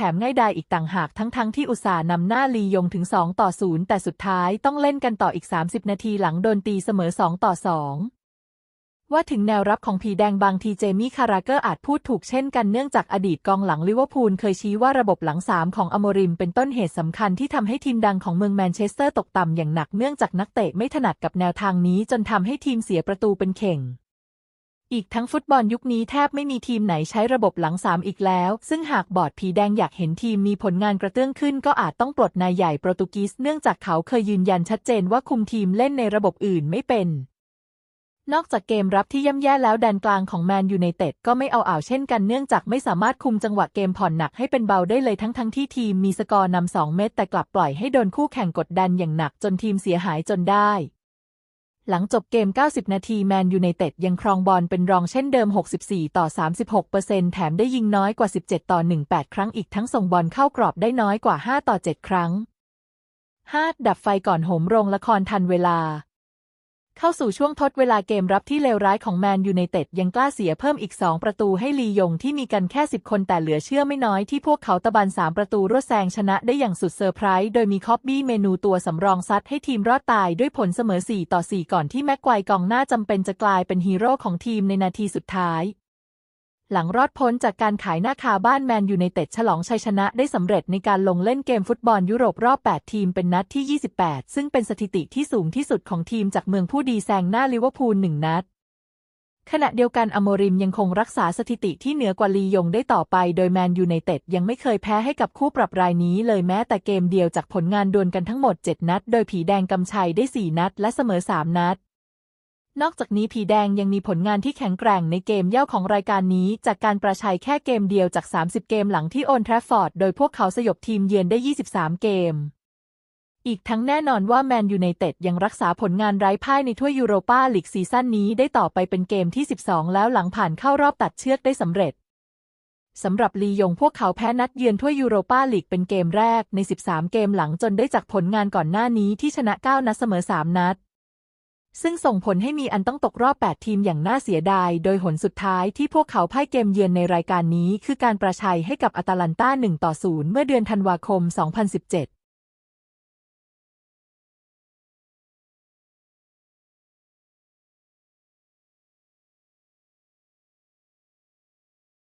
ถมง่ายดายอีกต่างหากทั้งๆทที่อุตส่าห์นำหน้าลียงถึง 2 ต่อ 0 แต่สุดท้ายต้องเล่นกันต่ออีก 30 นาทีหลังโดนตีเสมอ 2 ต่อ 2ว่าถึงแนวรับของผีแดงบางทีเจมี่คาราเกอร์อาจพูดถูกเช่นกันเนื่องจากอดีตกองหลังลิเวอร์พูลเคยชี้ว่าระบบหลังสามของอโมริมเป็นต้นเหตุสำคัญที่ทำให้ทีมดังของเมืองแมนเชสเตอร์ตกต่ำอย่างหนักเนื่องจากนักเตะไม่ถนัดกับแนวทางนี้จนทำให้ทีมเสียประตูเป็นเข่ง อีกทั้งฟุตบอลยุคนี้แทบไม่มีทีมไหนใช้ระบบหลังสามอีกแล้ว ซึ่งหากบอร์ดผีแดงอยากเห็นทีมมีผลงานกระเตื้องขึ้น ก็อาจต้องปลดนายใหญ่โปรตุกีสเนื่องจากเขาเคยยืนยันชัดเจนว่าคุมทีมเล่นในระบบอื่นไม่เป็น นอกจากเกมรับที่ย่ำแย่แล้วแดนกลางของแมนยูไนเต็ดก็ไม่เอาอ่าวเช่นกันเนื่องจากไม่สามารถคุมจังหวะเกมผ่อนหนักให้เป็นเบาได้เลยทั้งทั้งที่ทีมมีสกอร์นำสองเม็ดแต่กลับปล่อยให้โดนคู่แข่งกดดันอย่างหนักจนทีมเสียหายจนได้ หลังจบเกม 90 นาทีแมนยูไนเต็ดยังครองบอลเป็นรองเช่นเดิม 64 ต่อ 36เปอร์เซ็นต์แถมได้ยิงน้อยกว่า 17 ต่อ 18 ครั้งอีกทั้งส่งบอลเข้ากรอบได้น้อยกว่า 5 ต่อ 7 ครั้ง 5. ดับไฟก่อนโหมโรงละครทันเวลา เข้าสู่ช่วงทดเวลาเกมรับที่เลวร้ายของแมนยูไนเต็ดยังกล้าเสียเพิ่มอีก 2 ประตูให้ลียงที่มีกันแค่ 10 คนแต่เหลือเชื่อไม่น้อยที่พวกเขาตะบัน 3 ประตูรวดแซงชนะได้อย่างสุดเซอร์ไพรส์โดยมีคอบบี้เมนูตัวสำรองซัดให้ทีมรอดตายด้วยผลเสมอ 4 ต่อ 4 ก่อนที่แม็กไกวกองหน้าจำเป็นจะกลายเป็นฮีโร่ของทีมในนาทีสุดท้าย หลังรอดพ้นจากการขายหน้าคาบ้านแมนยูไนเต็ดฉลองชัยชนะได้สำเร็จในการลงเล่นเกมฟุตบอลยุโรปรอบ 8 ทีมเป็นนัดที่ 28 ซึ่งเป็นสถิติที่สูงที่สุดของทีมจากเมืองผู้ดีแซงหน้าลิเวอร์พูลหนึ่งนัด ขณะเดียวกันอโมริมยังคงรักษาสถิติที่เหนือกว่าลียงได้ต่อไป โดยแมนยูไนเต็ดยังไม่เคยแพ้ให้กับคู่ปรับรายนี้เลยแม้แต่เกมเดียวจากผลงานดวลกันทั้งหมด 7 นัด โดยผีแดงกำชัยได้ 4 นัด และเสมอ 3 นัด นอกจากนี้ผีแดงยังมีผลงานที่แข็งแกร่งในเกมเย่าของรายการนี้ จากการประชัยแค่เกมเดียวจาก 30 เกมหลังที่โอนแทรฟฟอร์ด โดยพวกเขาสยบทีมเยือนได้ 23 เกม อีกทั้งแน่นอนว่าแมนยูไนเต็ดยังรักษาผลงานไร้พ่ายในถ้วยยูโรปาลีกซีซั่นนี้ได้ต่อไปเป็นเกมที่ 12 แล้วหลังผ่านเข้ารอบตัดเชือกได้สำเร็จสำหรับลียงพวกเขาแพ้นัดเยือนถ้วยยูโรปาลีกเป็นเกมแรกใน 13 เกมหลังจนได้จากผลงานก่อนหน้านี้ที่ชนะ 9 นัดเสมอ 3 นัด ซึ่งส่งผลให้มีอันต้องตกรอบ 8 ทีมอย่างน่าเสียดาย โดยหนสุดท้ายที่พวกเขาพ่ายเกมเยือนในรายการนี้ คือการประชัยให้กับอาตาลันตา1ต่อ0เมื่อเดือนธันวาคม 2017